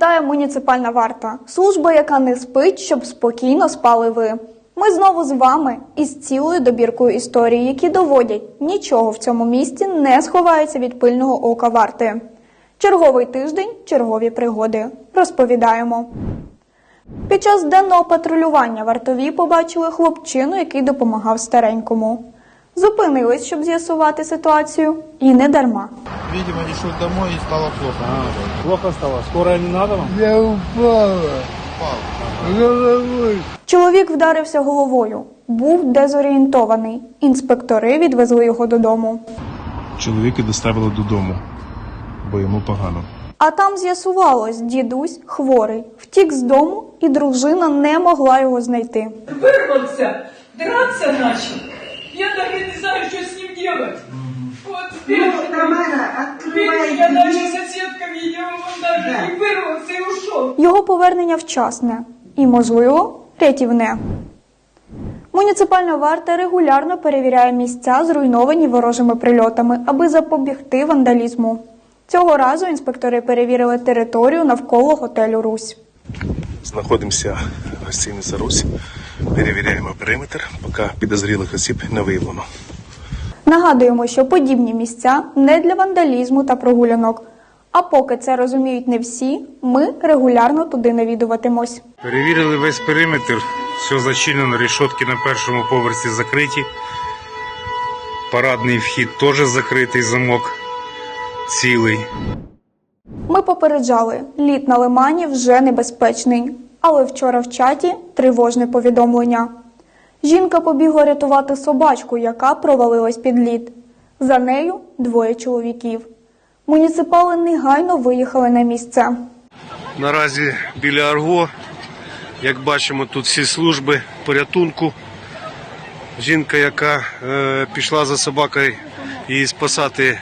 вітає муніципальна варта, служба, яка не спить, щоб спокійно спали ви. Ми знову з вами із цілою добіркою історій, які доводять, нічого в цьому місті не сховається від пильного ока варти. Черговий тиждень, чергові пригоди. Розповідаємо. Під час денного патрулювання вартові побачили хлопчину, який допомагав старенькому. Зупинились, щоб з'ясувати ситуацію, і не дарма. Видимо, не шел домой и стало плохо. Плохо стало? Скорая не надо вам? Я упала головой. Чоловік вдарився головою, був дезорієнтований. Інспектори відвезли його додому. Чоловіка доставили додому, бо йому погано. А там з'ясувалось, дідусь хворий, втік з дому, і дружина не могла його знайти. вырвался, драться начал. Я даже не знаю, что с ним делать. Вот теперь, теперь я даже соседка видела, он даже и вырвался и ушел. Його повернення вчасне і, можливо, рятівне. Муніципальна варта регулярно перевіряє місця, зруйновані ворожими прильотами, аби запобігти вандалізму. Цього разу інспектори перевірили територію навколо готелю Русь. Знаходимося в гостиниці Русь, перевіряємо периметр, поки підозрілих осіб не виявлено. Нагадуємо, що подібні місця не для вандалізму та прогулянок. А поки це розуміють не всі, ми регулярно туди навідуватимось. Перевірили весь периметр, все зачинено, решетки на першому поверсі закриті. Парадний вхід теж закритий, замок цілий. Ми попереджали, лід на лимані вже небезпечний. Але вчора в чаті тривожне повідомлення. Жінка побігла рятувати собачку, яка провалилась під лід. За нею двоє чоловіків. Муніципали негайно виїхали на місце. Наразі біля Арго, як бачимо, тут всі служби порятунку. Жінка, яка е, пішла за собакою її спасати,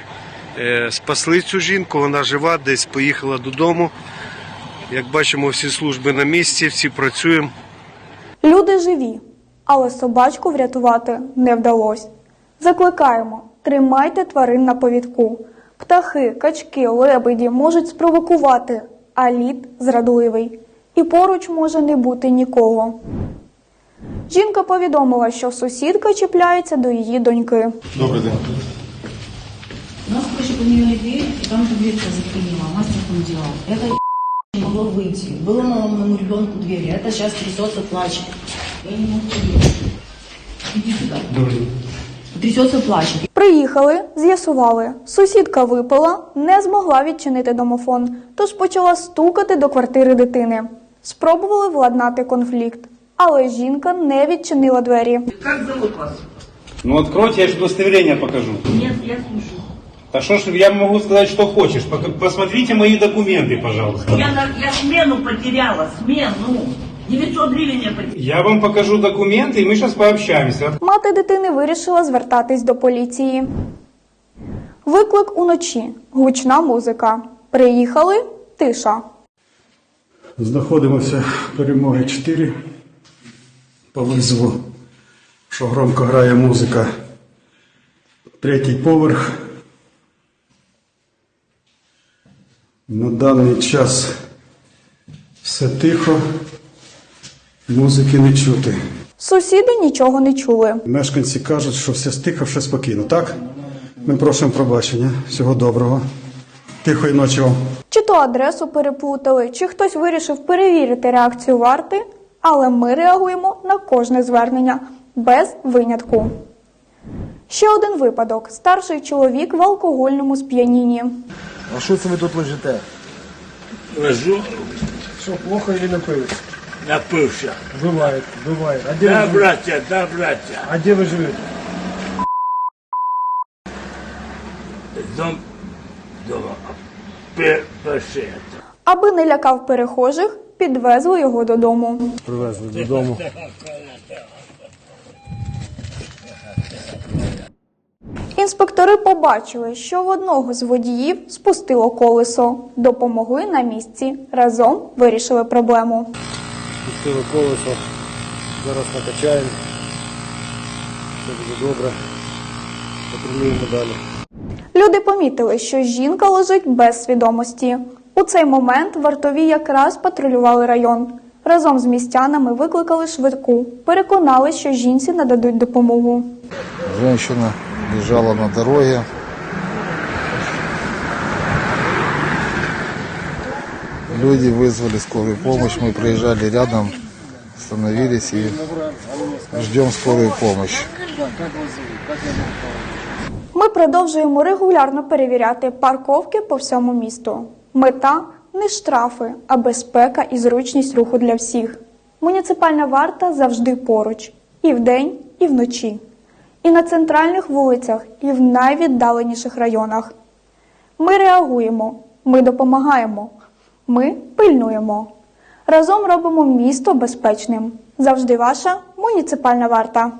е, спасли цю жінку, вона жива, десь поїхала додому. Як бачимо, всі служби на місці, всі працюємо. Люди живі, але собачку врятувати не вдалося. Закликаємо, тримайте тварин на повідку. Птахи, качки, лебеді можуть спровокувати, а лід зрадливий. І поруч може не бути нікого. Жінка повідомила, що сусідка чіпляється до її доньки. Добрий день. У нас, короче, поменяли дверь, и там же дверь заклинила, мастер там делал. Это не могло выйти. Было моему ребенку двери, это сейчас трясется, плачет. Я не могу поверить. Иди сюда. Трясется, плачет. Приїхали, з'ясували. Сусідка випила, не змогла відчинити домофон, тож почала стукати до квартири дитини. Спробували владнати конфлікт, але жінка не відчинила двері. Как зовут вас? Ну откройте, я же удостоверение покажу. Нет, я слушаю. Да что ж, я могу сказать, что хочешь. Пок- Посмотрите мои документы, пожалуйста. Я, на- я смену потеряла, смену. 900 гривен я потеряла. Я вам покажу документы, и мы сейчас пообщаемся. Мати дитини вирішила звертатись до поліції. Виклик уночі, гучна музика. Приїхали тиша. Знаходимося в перемоги 4 по визову, що громко грає музика. Третій поверх. На даний час все тихо, музики не чути. Сусіди нічого не чули. Мешканці кажуть, що все стихо, все спокійно. Так? Ми просимо пробачення. Всього доброго. Тихої ночі вам. Чи то адресу переплутали, чи хтось вирішив перевірити реакцію варти, але ми реагуємо на кожне звернення без винятку. Ще один випадок: старший чоловік в алкогольному сп'янінні. А що це ви тут лежите? Лежу, Що, плохо или напились? напився. Бывает, бывает. А где, Да, вы, браття, да, браття. а где вы живете? Дом, дома. Пе- Перше. Аби не лякав перехожих, підвезли його додому. Привезли додому. Інспектори побачили, що в одного з водіїв спустило колесо. Допомогли на місці. Разом вирішили проблему. Пустили колесо. Зараз накачаємо. Все буде добре. Патрулюємо далі. Люди помітили, що жінка лежить без свідомості. У цей момент вартові якраз патрулювали район. Разом з містянами викликали швидку, переконали, що жінці нададуть допомогу. Женщина лежала на дороге. Люди вызвали скорую помощь, мы проезжали рядом, остановились и ждем скорую помощь. Ми продовжуємо регулярно перевіряти парковки по всьому місту. Мета не штрафи, а безпека і зручність руху для всіх. Муніципальна варта завжди поруч і вдень, і вночі, і на центральних вулицях, і в найвіддаленіших районах. Ми реагуємо, ми допомагаємо, ми пильнуємо. Разом робимо місто безпечним. Завжди ваша муніципальна варта.